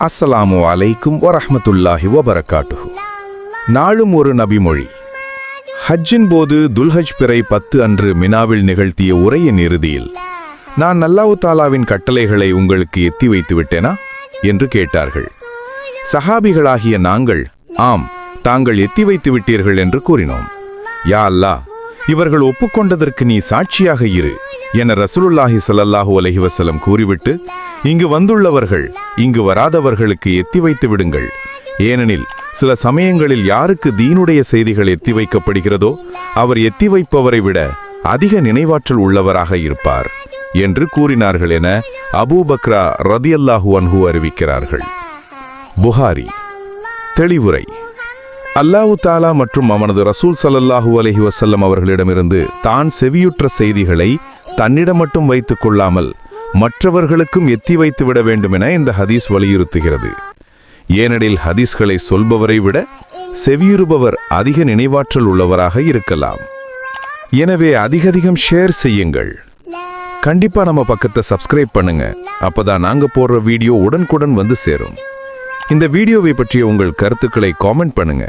அஸ்ஸலாமு அலைக்கும் வரஹ்மத்துல்லாஹி வபரகாட்டு நாளும் ஒரு நபிமொழி. ஹஜ்ஜின் போது துல்ஹஜ் பிறை பத்து அன்று மினாவில் நிகழ்த்திய உரையின் இறுதியில் நான் நல்லாவு தாலாவின் கட்டளைகளை உங்களுக்கு எத்தி வைத்து விட்டேனா? என்று கேட்டார்கள். சஹாபிகளாகிய நாங்கள் ஆம் தாங்கள் எத்தி வைத்து விட்டீர்கள் என்று கூறினோம். யா அல்லாஹ் இவர்கள் ஒப்புக்கொண்டதற்கு நீ சாட்சியாக இரு என ரசூலுல்லாஹி சல்லாஹூ அலஹி வசலம் கூறிவிட்டு இங்கு வந்துள்ளவர்கள் இங்கு வராதவர்களுக்கு எத்தி வைத்து விடுங்கள். ஏனெனில் சில சமயங்களில் யாருக்கு தீனுடைய செய்திகள் எத்தி வைக்கப்படுகிறதோ அவர் எத்தி வைப்பவரை விட அதிக நினைவாற்றல் உள்ளவராக இருப்பார் என்று கூறினார்கள் என அபூபக்ரா ரதியல்லாஹு அன்ஹு அறிவிக்கிறார்கள். புகாரி. தெளிவுரை. அல்லாஹு தாலா மற்றும் அவனது ரசூல் சல்லல்லாஹூ அலஹி வசல்லம் அவர்களிடமிருந்து தான் செவியுற்ற செய்திகளை தன்னிடம் மட்டும் வைத்துக் கொள்ளாமல் மற்றவர்களுக்கும் எத்தி வைத்து விட வேண்டும் என இந்த ஹதீஸ் வலியுறுத்துகிறது. ஏனெனில் ஹதீஸ்களை சொல்பவரை விட செவியுறுபவர் அதிக நினைவாற்றல் உள்ளவராக இருக்கலாம். எனவே அதிகதிகம் ஷேர் செய்யுங்கள். கண்டிப்பா நம்ம பக்கத்தை சப்ஸ்கிரைப் பண்ணுங்க. அப்பதான் நாங்க போடுற வீடியோ உடனுக்குடன் வந்து சேரும். இந்த வீடியோவை பற்றிய உங்கள் கருத்துக்களை காமெண்ட் பண்ணுங்க.